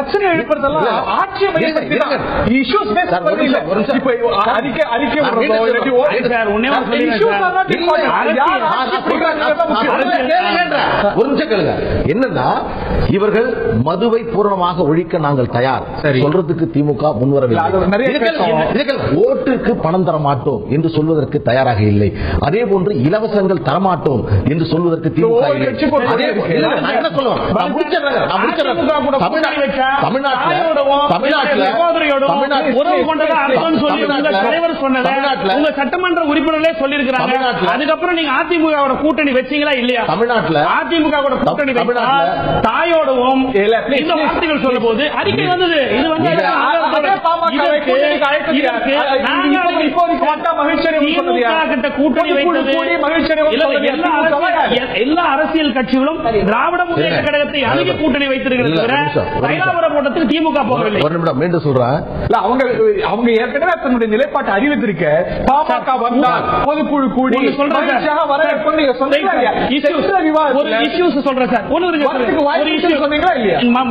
பிரச்சனை எழுப்புறதெல்லாம். ஆட்சியை என்னன்னா இவர்கள் மதுவை பூரணமாக ஒழிக்க நாங்கள் தயார். சொல்றதுக்கு திமுக முன்வரவில்லை. ஓட்டுக்கு பணம் தர மாட்டோம் என்று சொல்வதற்கு தயாராக இல்லை. அதே போன்று இலவசங்கள் தரமாட்டோம் என்று சொல்வதற்கு திமுக அதிமுக உங்க சட்டமன்ற உறுப்பினர்களே சொல்லியிருக்கிறாங்க தமிழ்நாட்டுல- அதுக்கப்புறம் நீங்க அதிமுகவோட கூட்டணி வச்சீங்களா இல்லையா தமிழ்நாட்டுல அதிமுக கூட கூட்டணி தாயோடவும் இந்த. வார்த்தைகள் சொல்லும் போது அறிக்கை வந்தது இது வந்து எல்லா? அரசியல் எல்லா அரசியல் கட்சிகளும் திராவிட முன்னேற்ற. கழகத்தை அணுகி கூட்டணி வைத்திருக்கிறது. தைலாபுரம் கூட்டத்துக்கு திமுக போகவில்லை. ஒரு நிமிடம் மீண்டும் சொல்றேன் இல்ல, அவங்க அவங்க ஏற்கனவே தன்னுடைய நிலைப்பாட்டை அறிவித்திருக்க பாமக வந்தால் பொதுக்குழு கூடி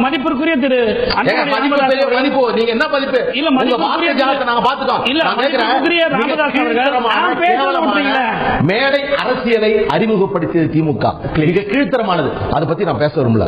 மதிப்பிற்குரிய திரு மதிப்பு மதிப்பு. நீங்க என்ன மதிப்பு? இல்ல, ஜாலத்தை நாங்க பாத்துட்டோம் இல்ல, ராமதாஸ் அவர்கள் மேடை அரசியலை அறிமுகப்படுத்தியது திமுக. மிக கீழ்த்தரமானது. அதை பத்தி நான் பேச விரும்பல.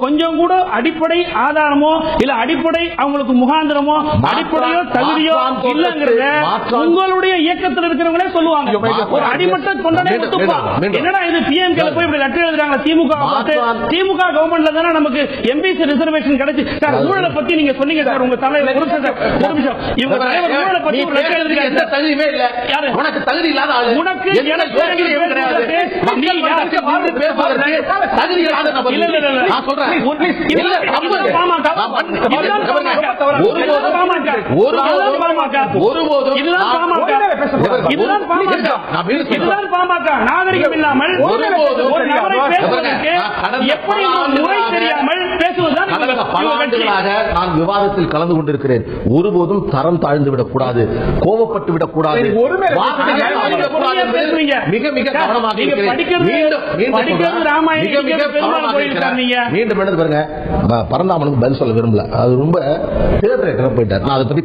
கொஞ்சம் கூட அடிப்படை ஆதாரமோ இல்ல அடிப்படை அவங்களுக்கு முகாந்திரமோ அடிப்படையோ தகுதியோ இல்லங்கிறத. உங்களுடைய இயக்கத்தில் இருக்கிறவங்களே சொல்லுவாங்க. ஒரு அடிமட்ட தொண்டனே என்னடா இது? பிஎம் போய் இப்படி லெட்டர் எழுதுறாங்க திமுக. திமுக கவர்மெண்ட்ல தானே நமக்கு எம்பிசி ரிசர்வேஷன் கிடைச்சு. சார் ஊழலை பத்தி நீங்க சொன்னீங்க சார் உங்க தலைவர். ஒரு நிமிஷம் இவங்க தலைவர் ஊழலை பத்தி ஒரு லெட்டர் பேசுறதுக்கு எந்த தகுதியுமே இல்ல. யாரு? உனக்கு தகுதி இல்லாத ஆளு. உனக்கு எனக்கு நீ மக்கள் யார்? மன்றத்தில் நின்று பேசுவதற்கு தகுதி இல்லாத நபர். இல்ல, இல்ல, இல்ல, இல்ல. நான் சொல்றேன். இல்ல. ஒருபோதும் இதுதான் பாமக. நாகரிகம் இல்லாமல் ஒரு எப்படி முறை தெரியாமல் பேசுவதுதான் நான் விவாதத்தில் கலந்து கொண்டிருக்கிறேன். ஒருபோதும் தரம் தாழ்ந்து விடக்கூடாது கோபப்பட்டு விடக்கூடாது. மிக கவனமாக மீண்டும் பாருங்க பரந்தாமனுக்கு பதில் சொல்ல விரும்பல. அது ரொம்ப தேர்தல் போயிட்டார். நான் அதை பத்தி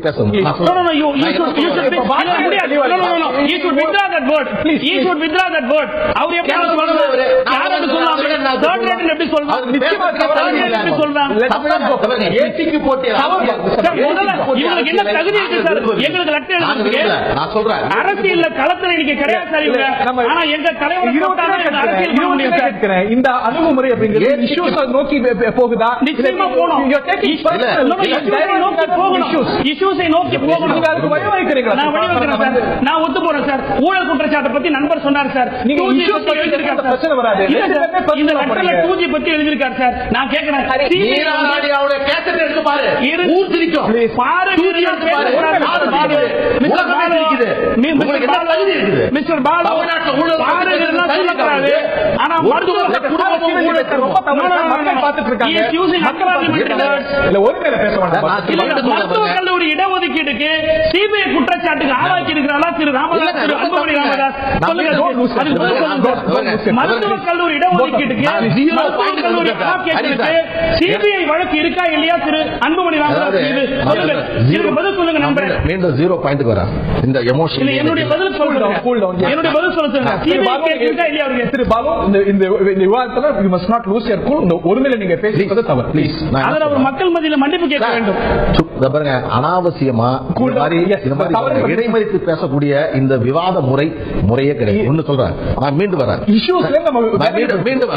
that word. அவர் அரசியல்ல களத்துல இன்னைக்கு கிடையாது இந்த அரசியல் அணுகுமுறை அப்படிங்கிறது நோக்கி போகுதா? நிச்சயமா போகணும். நீங்க. நான் ஒத்து போறேன் சார். ஊழல் குற்றச்சாட்டை பத்தி நண்பர் சொன்னார் சார். நீங்க 2G issues பத்தி பத்தி எழுதியிருக்கார் பேசுறது சார். பிரச்சனை வராது. 2G பத்தி எழுதியிருக்கார் சார். நான் கேட்கிறேன். கேசட் எடுத்து பாரு. ஊர் பாரு. மிஸ்டர் பாலு. ஆனா மருத்துவ குடும்பமும். கல்லூரி இடஒதுக்கீடுக்கு சிபிஐ குற்றச்சாட்டுக்கு ஆளாக்கி இருக்கிறாரா திரு ராமதாஸ் திரு அன்புமணி ராமதாஸ். நான் சொல்லுங்க. மருத்துவக் கல்லூரி இடஒதுக்கீட்டுக்கு. சிபிஐ வழக்கு இருக்கா இல்லையா திரு அன்புமணி ராமதாஸ் சொல்லுங்க பதில் நம்புறேன் மீண்டும் ஜீரோ பாயிண்ட்க்கு வரேன். இந்த எமோஷன் என்னுடைய பதில். சொல்லுங்க. என்னுடைய பதில் சொல்லுங்க சிபிஐ இருக்கா இல்லையா திரு பாலு இந்த விவாதத்துல you must not lose your cool இந்த ஒருமையில நீங்க பேசுறது தவறு. ப்ளீஸ் அதில் அவர் மக்கள் மத்தியில மன்னிப்பு கேட்க வேண்டும். பாருங்க அனாவசியமா இடைமறித்து பேசக்கூடிய இந்த விவாத முறை முறையே கிடையாது. ஒண்ணு சொல்றேன். நான் மீண்டும் மீண்டும் மீண்டும்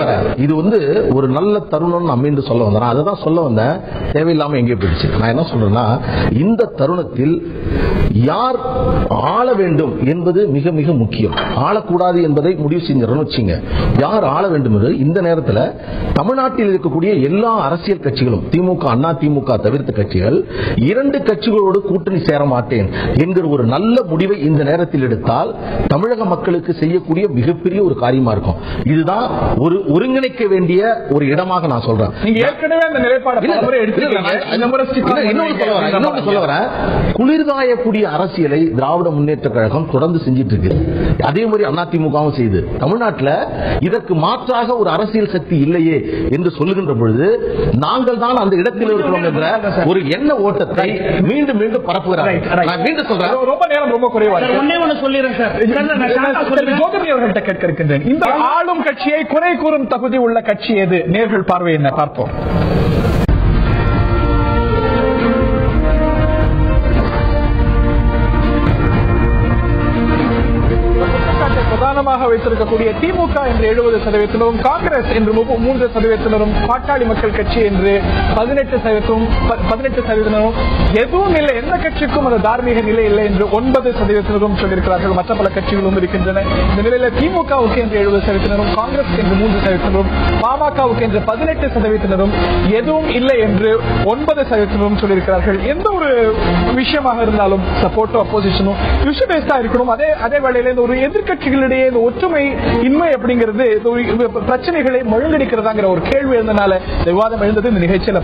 வரேன். இது வந்து ஒரு நல்ல தருணம் மீண்டும் சொல்ல வந்தேன். நான் அதை தான் சொல்ல வந்தேன். தேவையில்லாம எங்கே போயிடுச்சு. நான் என்ன சொல்றேன்னா இந்த தருணத்தில் யார் ஆள வேண்டும் என்பது மிக மிக முக்கியம். ஆளக்கூடாது என்பதை முடிவு செஞ்சிடணும் வச்சுங்க. யார் ஆள வேண்டும் என்று இந்த நேரத்தில் தமிழ்நாட்டில் இருக்கக்கூடிய எல்லா அரசியல் கட்சிகளும் திமுக அண்ணா திமுக தவிர்த்த கட்சிகள் இரண்டு கட்சிகளோடு கூட்டணி சேர மாட்டேன் என்கிற ஒரு நல்ல முடிவை இந்த நேரத்தில் எடுத்தால் தமிழக மக்களுக்கு செய்யக்கூடிய மிகப்பெரிய ஒரு காரியமா இருக்கும். இதுதான் ஒரு ஒருங்கிணைக்க வேண்டிய ஒரு இடமாக நான் சொல்றேன். நீங்க ஏற்கனவே அந்த நிலைப்பாடு குளிர்காயக்கூடிய அரசியலை திராவிட முன்னேற்ற கழகம் தொடர்ந்து செஞ்சிட்டு இருக்கு. அதே மாதிரி அதிமுகவும் செய்து. தமிழ்நாட்டில் இதற்கு மாற்றாக ஒரு அரசியல் சக்தி இல்லையே என்று சொல்லுகின்ற பொழுது நாங்கள் தான் அந்த இடத்தில் இருக்கிறோம் என்ற ஒரு எண்ண ஓட்டத்தை மீண்டும் மீண்டும் பரப்புகிறார்கள். நான் மீண்டும் சொல்றேன். ரொம்ப நேரம் ரொம்ப குறைவா சொல்லிடுறேன் சார். கேட்க இந்த ஆளும் கட்சியை குறை கூறும் தகுதி உள்ள கட்சி எது? நேர்கள் பார்வை என்ன? பார்ப்போம். குற்றச்சாட்டை வைத்திருக்கக்கூடிய திமுக என்று எழுபது சதவீதத்தினரும் காங்கிரஸ் என்று மூன்று சதவீதத்தினரும் பாட்டாளி மக்கள் கட்சி என்று பதினெட்டு சதவீதம் பதினெட்டு சதவீதத்தினரும். எதுவும் இல்லை எந்த கட்சிக்கும் அந்த தார்மீக நிலை இல்லை என்று ஒன்பது சதவீதத்தினரும் சொல்லியிருக்கிறார்கள். மற்ற பல கட்சிகளும் இருக்கின்றன. இந்த நிலையில திமுகவுக்கு என்று எழுபது சதவீதத்தினரும் காங்கிரஸ் என்று மூன்று சதவீதத்தினரும் பாமகவுக்கு என்று பதினெட்டு சதவீதத்தினரும். எதுவும் இல்லை என்று ஒன்பது சதவீதத்தினரும் சொல்லியிருக்கிறார்கள். எந்த ஒரு விஷயமாக இருந்தாலும் சப்போர்ட்டோ அப்போசிஷனும் விஷய இருக்கணும். அதே அதே வேளையில இந்த ஒரு எதிர்க்கட்சிகளிடையே இந்த ஒற்றுமை இன்மை அப்படிங்கிறது பிரச்சனைகளை முழுங்கடிக்கிறதாங்கிற ஒரு கேள்வி எழுந்தனால விவாதம் எழுந்தது இந்த நிகழ்ச்சியில